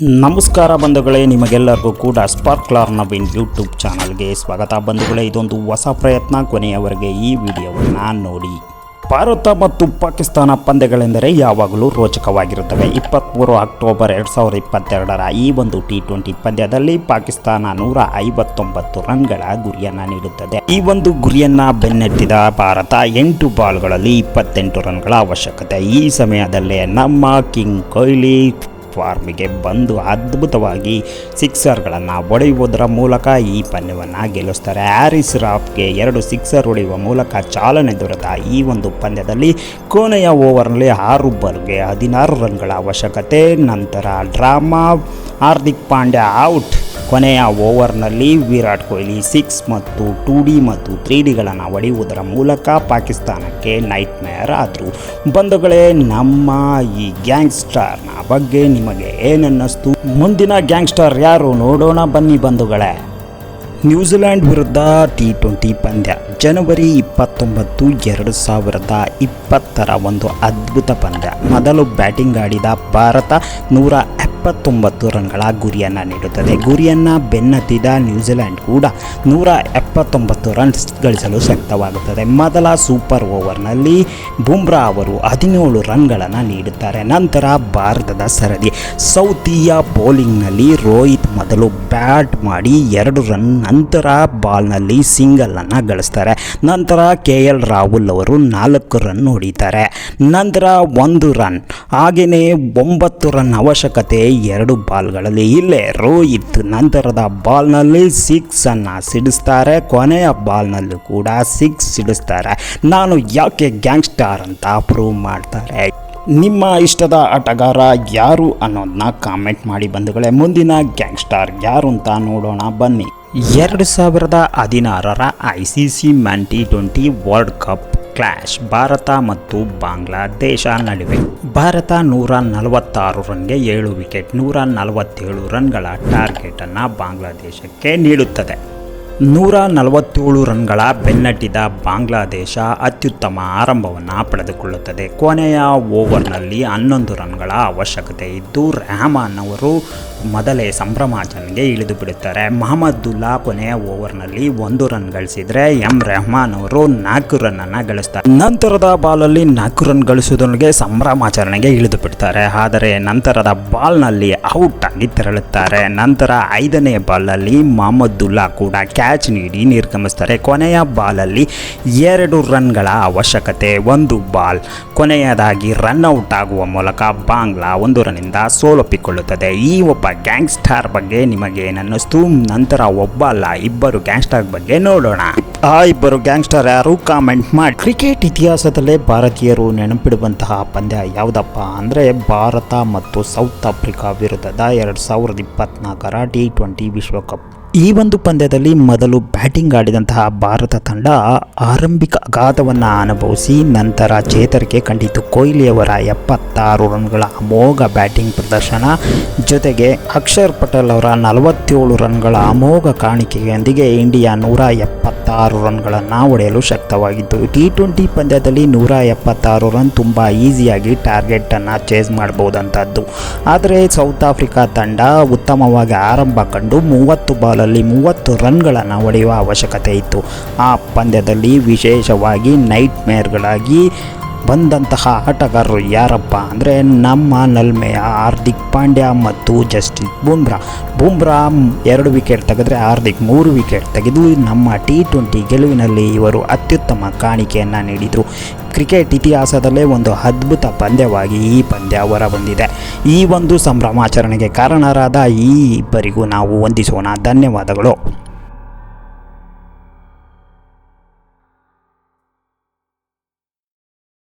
ನಮಸ್ಕಾರ ಬಂಧುಗಳೇ, ನಿಮಗೆಲ್ಲರಿಗೂ ಕೂಡ ಸ್ಪಾರ್ಕ್ಲಾರ್ ನವೀನ್ ಯೂಟ್ಯೂಬ್ ಚಾನಲ್ಗೆ ಸ್ವಾಗತ. ಬಂಧುಗಳೇ, ಇದೊಂದು ಹೊಸ ಪ್ರಯತ್ನ ಕೊನೆಯವರೆಗೆ ಈ ವಿಡಿಯೋವನ್ನು ನೋಡಿ. ಭಾರತ ಮತ್ತು ಪಾಕಿಸ್ತಾನ ಪಂದ್ಯಗಳೆಂದರೆ ಯಾವಾಗಲೂ ರೋಚಕವಾಗಿರುತ್ತವೆ. ಇಪ್ಪತ್ತ್ಮೂರು ಅಕ್ಟೋಬರ್ ಎರಡು ಸಾವಿರದ ಇಪ್ಪತ್ತೆರಡರ ಈ ಒಂದು ಟಿ ಟ್ವೆಂಟಿ ಪಂದ್ಯದಲ್ಲಿ ಪಾಕಿಸ್ತಾನ ನೂರ ಐವತ್ತೊಂಬತ್ತು ರನ್ಗಳ ಗುರಿಯನ್ನು ನೀಡುತ್ತದೆ. ಈ ಒಂದು ಗುರಿಯನ್ನು ಬೆನ್ನಟ್ಟಿದ ಭಾರತ ಎಂಟು ಬಾಲ್ಗಳಲ್ಲಿ ಇಪ್ಪತ್ತೆಂಟು ರನ್ಗಳ ಅವಶ್ಯಕತೆ. ಈ ಸಮಯದಲ್ಲೇ ನಮ್ಮ ಕಿಂಗ್ ಕೊಹ್ಲಿ ಫಾರ್ಮಿಗೆ ಬಂದು ಅದ್ಭುತವಾಗಿ ಸಿಕ್ಸರ್ಗಳನ್ನು ಹೊಡೆಯುವುದರ ಮೂಲಕ ಈ ಪಂದ್ಯವನ್ನು ಗೆಲ್ಲಿಸ್ತಾರೆ. ಹ್ಯಾರಿಸ್ ರಾಫ್ಗೆ ಎರಡು ಸಿಕ್ಸರ್ ಹೊಡೆಯುವ ಮೂಲಕ ಚಾಲನೆ ದೊರೆತ ಈ ಒಂದು ಪಂದ್ಯದಲ್ಲಿ ಕೊನೆಯ ಓವರ್ನಲ್ಲಿ ಆರು ಬಾಲ್ಗೆ ಹದಿನಾರು ರನ್ಗಳ ಅವಶ್ಯಕತೆ. ನಂತರ ಡ್ರಾಮಾ, ಹಾರ್ದಿಕ್ ಪಾಂಡ್ಯ ಔಟ್. ಕೊನೆಯ ಓವರ್ನಲ್ಲಿ ವಿರಾಟ್ ಕೊಹ್ಲಿ ಸಿಕ್ಸ್ ಮತ್ತು ಟೂ ಡಿ ಮತ್ತು ತ್ರೀ ಡಿಗಳನ್ನು ಹೊಡೆಯುವುದರ ಮೂಲಕ ಪಾಕಿಸ್ತಾನಕ್ಕೆ ನೈಟ್ ಮೇಯರ್ ಆದರು. ಬಂಧುಗಳೇ, ನಮ್ಮ ಈ ಗ್ಯಾಂಗ್ಸ್ಟರ್ನ ಬಗ್ಗೆ ನಿಮಗೆ ಏನನ್ನಿಸ್ತು? ಮುಂದಿನ ಗ್ಯಾಂಗ್ಸ್ಟರ್ ಯಾರು ನೋಡೋಣ ಬನ್ನಿ ಬಂಧುಗಳೇ. ನ್ಯೂಜಿಲೆಂಡ್ ವಿರುದ್ಧ ಟಿ ಟ್ವೆಂಟಿ ಪಂದ್ಯ. ಜನವರಿ ಇಪ್ಪತ್ತೊಂಬತ್ತು ಎರಡು ಸಾವಿರದ ಇಪ್ಪತ್ತರ ಒಂದು ಅದ್ಭುತ ಪಂದ್ಯ. ಮೊದಲು ಬ್ಯಾಟಿಂಗ್ ಆಡಿದ ಭಾರತ ನೂರ ಎಪ್ಪತ್ತೊಂಬತ್ತು ರನ್ಗಳ ಗುರಿಯನ್ನು ನೀಡುತ್ತದೆ. ಗುರಿಯನ್ನು ಬೆನ್ನತ್ತಿದ ನ್ಯೂಜಿಲೆಂಡ್ ಕೂಡ ನೂರ ಎಪ್ಪತ್ತೊಂಬತ್ತು ರನ್ಸ್ ಗಳಿಸಲು ಶಕ್ತವಾಗುತ್ತದೆ. ಮೊದಲ ಸೂಪರ್ ಓವರ್ನಲ್ಲಿ ಬುಮ್ರಾ ಅವರು ಹದಿನೇಳು ರನ್ಗಳನ್ನು ನೀಡುತ್ತಾರೆ. ನಂತರ ಭಾರತದ ಸರದಿ. ಸೌತಿಯ ಬೌಲಿಂಗ್ನಲ್ಲಿ ರೋಹಿತ್ ಮೊದಲು ಬ್ಯಾಟ್ ಮಾಡಿ ಎರಡು ರನ್ ನಂತರ ಬಾಲ್ನಲ್ಲಿ ಸಿಂಗಲನ್ನು ಗಳಿಸ್ತಾರೆ. ನಂತರ ಕೆ ಎಲ್ ರಾಹುಲ್ ಅವರು ನಾಲ್ಕು ರನ್ ಹೊಡಿತಾರೆ. ನಂತರ ಒಂದು ರನ್. ಹಾಗೆಯೇ ಒಂಬತ್ತು ರನ್ ಅವಶ್ಯಕತೆ ಎರಡು ಬಾಲ್ಗಳಲ್ಲಿ ಇಲ್ಲೇ ರೋಹಿತ್ ನಂತರದ ಬಾಲ್ನಲ್ಲಿ ಸಿಕ್ಸನ್ನು ಸಿಡಿಸ್ತಾರೆ. ಕೊನೆಯ ಬಾಲ್ನಲ್ಲೂ ಕೂಡ ಸಿಕ್ಸ್ ಸಿಡಿಸ್ತಾರೆ. ನಾನು ಯಾಕೆ ಗ್ಯಾಂಗ್ಸ್ಟಾರ್ ಅಂತ ಪ್ರೂವ್ ಮಾಡ್ತಾರೆ. ನಿಮ್ಮ ಇಷ್ಟದ ಆಟಗಾರ ಯಾರು ಅನ್ನೋದನ್ನ ಕಾಮೆಂಟ್ ಮಾಡಿ ಬಂಧುಗಳೇ, ಮುಂದಿನ ಗ್ಯಾಂಗ್ಸ್ಟಾರ್ ಯಾರು ಅಂತ ನೋಡೋಣ, ಬನ್ನಿ. ಎರಡು ಸಾವಿರದ ಹದಿನಾರರ I C C man T twenty World Cup clash Bharat ಮತ್ತು ಬಾಂಗ್ಲಾದೇಶ ನಡುವೆ. ಭಾರತ ನೂರ ನಲವತ್ತಾರು ರನ್ಗೆ ಏಳು ವಿಕೆಟ್ ನೂರ ನಲವತ್ತೇಳು ರನ್ಗಳ ಟಾರ್ಗೆಟನ್ನು ಬಾಂಗ್ಲಾದೇಶಕ್ಕೆ ನೀಡುತ್ತದೆ. ನೂರ ನಲವತ್ತೇಳು ರನ್ಗಳ ಬೆನ್ನಟ್ಟಿದ ಬಾಂಗ್ಲಾದೇಶ ಅತ್ಯುತ್ತಮ ಆರಂಭವನ್ನು ಪಡೆದುಕೊಳ್ಳುತ್ತದೆ. ಕೊನೆಯ ಓವರ್ನಲ್ಲಿ ಹನ್ನೊಂದು ರನ್ಗಳ ಅವಶ್ಯಕತೆ ಇದ್ದು, ರೆಹಮಾನ್ ಅವರು ಮೊದಲೇ ಸಂಭ್ರಮಾಚರಣೆಗೆ ಇಳಿದು ಬಿಡುತ್ತಾರೆ ಮಹಮ್ಮದುಲ್ಲಾ ಕೊನೆಯ ಓವರ್ನಲ್ಲಿ ಒಂದು ರನ್ ಗಳಿಸಿದರೆ ಎಂ. ರೆಹಮಾನ್ ಅವರು ನಾಲ್ಕು ರನ್ನನ್ನು ಗಳಿಸ್ತಾರೆ. ನಂತರದ ಬಾಲಲ್ಲಿ ನಾಲ್ಕು ರನ್ ಗಳಿಸುವುದರೊಳಗೆ ಸಂಭ್ರಮಾಚರಣೆಗೆ ಇಳಿದು ಬಿಡ್ತಾರೆ ಆದರೆ ನಂತರದ ಬಾಲ್ನಲ್ಲಿ ಔಟ್ ಆಗಿ ತೆರಳುತ್ತಾರೆ. ನಂತರ ಐದನೇ ಬಾಲಲ್ಲಿ ಮಹಮ್ಮದುಲ್ಲಾ ಕೂಡ ಕ್ಯಾಚ್ ನೀಡಿ ನಿರ್ಗಮಿಸ್ತಾರೆ ಕೊನೆಯ ಬಾಲಲ್ಲಿ ಎರಡು ರನ್ಗಳ ಅವಶ್ಯಕತೆ, ಒಂದು ಬಾಲ್. ಕೊನೆಯದಾಗಿ ರನ್ ಔಟ್ ಆಗುವ ಮೂಲಕ ಬಾಂಗ್ಲಾ ಒಂದು ರನ್ನಿಂದ ಸೋಲೊಪ್ಪಿಕೊಳ್ಳುತ್ತದೆ. ಈ ಒಬ್ಬ ಗ್ಯಾಂಗ್ಸ್ಟಾರ್ ಬಗ್ಗೆ ನಿಮಗೆ ಏನನ್ನಿಸ್ತು ನಂತರ ಒಬ್ಬ ಅಲ್ಲ, ಇಬ್ಬರು ಗ್ಯಾಂಗ್ಸ್ಟಾರ್ ಬಗ್ಗೆ ನೋಡೋಣ. ಆ ಇಬ್ಬರು ಗ್ಯಾಂಗ್ಸ್ಟರ್ ಯಾರು ಕಾಮೆಂಟ್ ಮಾಡಿ. ಕ್ರಿಕೆಟ್ ಇತಿಹಾಸದಲ್ಲೇ ಭಾರತೀಯರು ನೆನಪಿಡುವಂತಹ ಪಂದ್ಯ ಯಾವುದಪ್ಪ ಅಂದರೆ ಭಾರತ ಮತ್ತು ಸೌತ್ ಆಫ್ರಿಕಾ ವಿರುದ್ಧದ ಎರಡು ಸಾವಿರದ ಇಪ್ಪತ್ನಾಲ್ಕರ ಟಿ ಟ್ವೆಂಟಿ ವಿಶ್ವಕಪ್. ಈ ಒಂದು ಪಂದ್ಯದಲ್ಲಿ ಮೊದಲು ಬ್ಯಾಟಿಂಗ್ ಆಡಿದಂತಹ ಭಾರತ ತಂಡ ಆರಂಭಿಕ ಆಘಾತವನ್ನು ಅನುಭವಿಸಿ ನಂತರ ಚೇತರಿಕೆ ಕಂಡಿತು. ಕೊಹ್ಲಿಯವರ ಎಪ್ಪತ್ತಾರು ರನ್ಗಳ ಅಮೋಘ ಬ್ಯಾಟಿಂಗ್ ಪ್ರದರ್ಶನ. ಜೊತೆಗೆ ಅಕ್ಷರ್ ಪಟೇಲ್ ಅವರ ನಲವತ್ತೇಳು ರನ್ಗಳ ಅಮೋಘ ಕಾಣಿಕೆಯೊಂದಿಗೆ ಇಂಡಿಯಾ ನೂರ ಎಪ್ಪತ್ತಾರು ರನ್ಗಳನ್ನು ಹೊಡೆಯಲು ಶಕ್ತವಾಗಿತ್ತು. ಟಿ ಟ್ವೆಂಟಿ ಪಂದ್ಯದಲ್ಲಿ ನೂರ ಎಪ್ಪತ್ತಾರು ರನ್ ತುಂಬ ಈಸಿಯಾಗಿ ಟಾರ್ಗೆಟನ್ನು ಚೇಸ್ ಮಾಡಬಹುದಂಥದ್ದು ಆದರೆ ಸೌತ್ ಆಫ್ರಿಕಾ ತಂಡ ಉತ್ತಮವಾಗಿ ಆರಂಭ ಕಂಡು ಮೂವತ್ತು ಬಾಲಲ್ಲಿ ಮೂವತ್ತು ರನ್ಗಳನ್ನು ಹೊಡೆಯುವ ಅವಶ್ಯಕತೆ ಇತ್ತು. ಆ ಪಂದ್ಯದಲ್ಲಿ ವಿಶೇಷವಾಗಿ ನೈಟ್ ಮೇರ್ಗಳಾಗಿ ಬಂದಂತಹ ಆಟಗಾರರು ಯಾರಪ್ಪ ಅಂದರೆ ನಮ್ಮ ನಲ್ಮೆಯ ಹಾರ್ದಿಕ್ ಪಾಂಡ್ಯ ಮತ್ತು ಜಸ್ಟಿನ್ ಬುಮ್ರಾ. ಬುಮ್ರಾ ಎರಡು ವಿಕೆಟ್ ತೆಗೆದ್ರೆ ಹಾರ್ದಿಕ್ ಮೂರು ವಿಕೆಟ್ ತೆಗೆದು ನಮ್ಮ ಟಿ ಟ್ವೆಂಟಿ ಗೆಲುವಿನಲ್ಲಿ ಇವರು ಅತ್ಯುತ್ತಮ ಕಾಣಿಕೆಯನ್ನು ನೀಡಿದರು. ಕ್ರಿಕೆಟ್ ಇತಿಹಾಸದಲ್ಲೇ ಒಂದು ಅದ್ಭುತ ಪಂದ್ಯವಾಗಿ ಈ ಪಂದ್ಯ ಹೊರಬಂದಿದೆ. ಈ ಒಂದು ಸಂಭ್ರಮಾಚರಣೆಗೆ ಕಾರಣರಾದ ಈ ಇಬ್ಬರಿಗೂ ನಾವು ವಂದಿಸೋಣ. ಧನ್ಯವಾದಗಳು.